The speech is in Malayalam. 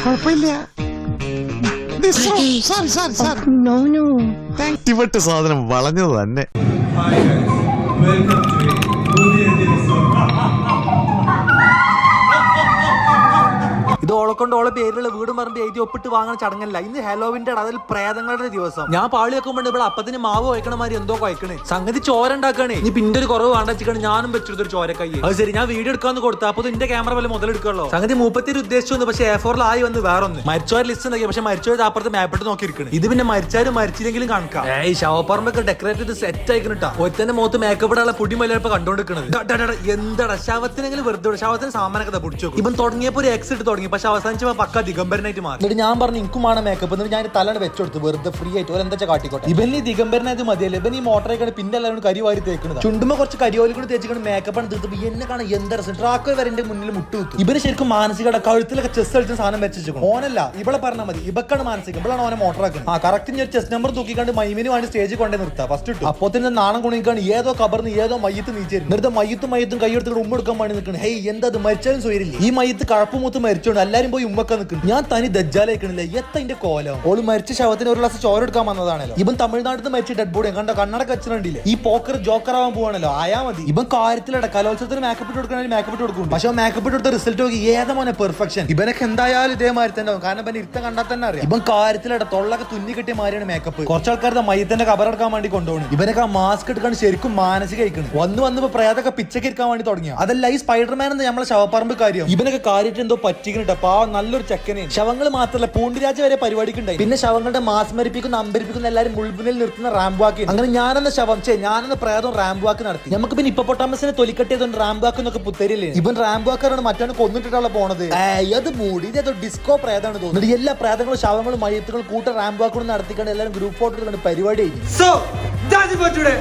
കുഴപ്പമില്ല സോറി നോ നോ ഇവട്ട് സാധനം വളഞ്ഞത് തന്നെ. ഓളക്കൊണ്ട് ഓളെ പേരിലുള്ള വീടും പറമ്പ് എഴുതി ഒപ്പിട്ട് വാങ്ങുന്ന ചടങ്ങല്ല. ഇന്ന് ഹലോവിന്റെ അതിൽ പ്രേതങ്ങളുടെ ദിവസം. ഞാൻ പാളി വെക്കുമ്പോൾ ഇവിടെ അപ്പത്തിന് മാവ് വയ്ക്കണ മാതിരി എന്തോ കഴിക്കണേ സംഗതി ചോര ഉണ്ടാക്കണേ. നീ പിന്നെ ഒരു കുറവ് വേണ്ട വെച്ചിട്ട് ഞാനും വെച്ചിട്ട് ഒരു ചോര ചോരക്കൈ. അത് ശരി ഞാൻ വീഡിയോ എടുക്കാന്ന് കൊടുത്താ. അപ്പൊ നിന്റെ ക്യാമറ പോലെ മുതലെടുക്കുള്ളൂ സംഗതി മൂപ്പത്തിരി ഉദ്ദേശിച്ചു പക്ഷേ എ ഫോറിൽ ആയി വന്ന് വേറൊന്ന്. മരിച്ചവർ ലിസ്റ്റ് ഉണ്ടാക്കി പക്ഷെ മരിച്ചോര് അപ്പുറത്ത് മാപ്പിട്ട് നോക്കിയിരിക്കണം. ഇത് പിന്നെ മരിച്ചാലും മരിച്ചില്ലെങ്കിലും കണക്കാം. ഏയ് ശവപ്പറമ്പൊക്കെ ഡെക്കറേറ്റ് ചെയ്ത് സെറ്റ് ആയിക്കണിട്ടാ ഒറ്റന്റെ മുഖത്ത് മേക്കപ്പ് ഇടാനുള്ള പൊടി മലയാളം കണ്ടോണ്ടിരിക്കണത്. എന്താടാ? ശവത്തിനെങ്കിലും വെറുതെ. ശവത്തിന് സാമാനൊക്കെ പിടിച്ചു ഇപ്പം തുടങ്ങിയപ്പോ ഒരു എക്സ് ഇട്ട് തുടങ്ങി. പക്ഷെ അവസാനിച്ചപ്പോ പക്ക ദിഗംബരനായിട്ട് മാറി. എന്നിട്ട് ഞാൻ പറഞ്ഞു എനിക്കുമാണ് മേക്കപ്പ് എന്നിട്ട് ഞാൻ തലയുടെ വെച്ചെടുത്ത് വെറുതെ ഫ്രീ ആയിട്ട്. ഒരു എന്താ കാട്ടിക്കോട്ടെ? ഇവൻ ഈ ദിഗംബരനായത് മതിയല്ലേ? ഇവൻ ഈ മോട്ടറേക്കാണ് പിന്നെ എല്ലാവരും കരി വാരി തേക്കുന്നത് ചുണ്ടുമ്പോ കുറച്ച് കരിയോലി കൂടി തേച്ചിട്ട് മേക്കപ്പ് ആണ് തീർത്തപ്പോ എന്നെ കാണാൻ എന്താ രസം? ട്രാക്കർ വരെ എന്റെ മുന്നിൽ മുട്ടു വെക്കും ഇവന് ശരിക്കും മാനസികയുടെ കഴുത്തിലൊക്കെ ചെസ് കളിച്ച സാധനം വെച്ചു ഓനല്ല ഇവളെ പറഞ്ഞാൽ മതി. ഇവക്കാണ് മാനസികം. ഇവളാണ് ഓനെ മോട്ടറാക്കുന്നത് ആ കറക്റ്റ് ഞാൻ ചെസ് നമ്പർ തൂക്കിക്കാണ്ട് മൈമിന് വേണ്ടി സ്റ്റേജിൽ കൊണ്ടേ നിർത്താം. ഫസ്റ്റ് ഇട്ടു. അപ്പോ തന്നെ നാണം കുണിക്കാണ്. ഏതോ കബർന്ന് ഏതോ മയ്യത്ത് നീച്ചേരും എന്നിട്ട് മയ്യത്തും മയ്യത്തും കൈയെടുത്തിട്ട് ഉമ്മ എടുക്കാൻ വേണ്ടി നിൽക്കണം. ഹേയ് എന്താ മരിച്ചാലും സ്വയരില്ല ഈ മയ്യത്ത് കഴപ്പുമൂത്ത് മരിച്ചോണ്ട് എല്ലാരും പോയി ഉമ്മക്ക നിൽക്കുന്നു ഞാൻ തനി ദജ്ജാലേക്കണില്ല എത്തന്റെ കോലം? ഓൾ മരിച്ച ശവത്തിന് ഒരു ഗ്ലാസ് ചോര എടുക്കാൻ വന്നതാണല്ലോ. ഇവൻ തമിഴ്നാട്ടിൽ നിന്ന് മരിച്ച ഡെഡ് ബോഡി കണ്ട? കണ്ണട വെച്ചിട്ടുണ്ടില്ലേ? ഈ പോക്കർ ജോക്കർ ആവാൻ പോവാണല്ലോ. ആയാ മതി. ഇവൻ കാര്യത്തിലട കലോത്സവത്തിന് മേക്കപ്പ് ഇട്ട് കൊടുക്കണമെങ്കിൽ മേക്കപ്പ് ഇട്ട് കൊടുക്കും. പക്ഷെ മേക്കപ്പ് ഇട്ട് റിസൾട്ട് നോക്കി. ഏതമോനെ പെർഫെക്ഷൻ ഇവനൊക്കെ എന്തായാലും ഇതേമാതിരി തന്നെ. കാരണം ഇവൻ ഇരുത്തം കണ്ടാൽ തന്നെ അറിയാം. ഇവൻ കാര്യത്തിലട തൊള്ളൊക്കെ തുന്നി കിട്ടിയ മാറിയാണ് മേക്കപ്പ് കുറച്ച് ആൾക്കാരുടെ മയ്യത്തിന്റെ കബറെടുക്കാൻ വേണ്ടി കൊണ്ടുപോകണം. ഇവനൊക്കെ ആ മാസ്ക് എടുക്കാൻ ശരിക്കും മാനസിക കഴിക്കണം വന്ന് വന്നപ്പോ പ്രേതൊക്കെ പിച്ചക്ക് ഇരിക്കാൻ വേണ്ടി തുടങ്ങിയ? അതല്ല ഈ സ്പൈഡർമാൻ എന്ന് നമ്മളെ ശവപ്പറമ്പ് കാര്യം. ഇവനൊക്കെ കാര്യമായിട്ട് എന്തോ പറ്റിക്കണിട്ട് പാ നല്ലൊരു ചെക്കനെ ശവങ്ങൾ മാത്രമല്ല പൂണ്ടിരാജ വരെ പരിപാടിക്ക് ഉണ്ടായി പിന്നെ ശവങ്ങളുടെ മാസ്മരിപ്പിക്കുന്ന അമ്പരിപ്പിക്കുന്ന എല്ലാരും മുൾമുനിൽ നിർത്തുന്ന റാംബാക്കി അങ്ങനെ ഞാനെന്ന ശവം ചേ ഞാനെന്ന പ്രേതം റാംബാക്ക് നടത്തി. നമുക്ക് പിന്നെ ഇപ്പൊ പൊട്ടാമസിനെ തൊലിക്കട്ടിയതുകൊണ്ട് റാംബാക്ക് എന്നൊക്കെ പുത്തരില്ലേ? ഇവൻ റാംബാക്കാരാണ് മറ്റാണ് കൊന്നിട്ടിട്ടുള്ള പോണത്. അത് മൂടി. ഇത് ഡിസ്കോ പ്രേതാണ് തോന്നുന്നത് എല്ലാ പ്രേതങ്ങളും ശവങ്ങളും മയത്തുകളും കൂട്ട റാംബാക്കും നടത്തിക്കൊണ്ട് എല്ലാവരും ഗ്രൂപ്പ് ഫോട്ടോ എടുക്കുന്ന പരിപാടി കഴിഞ്ഞു. സോ ജാതി പറ്റൂടെ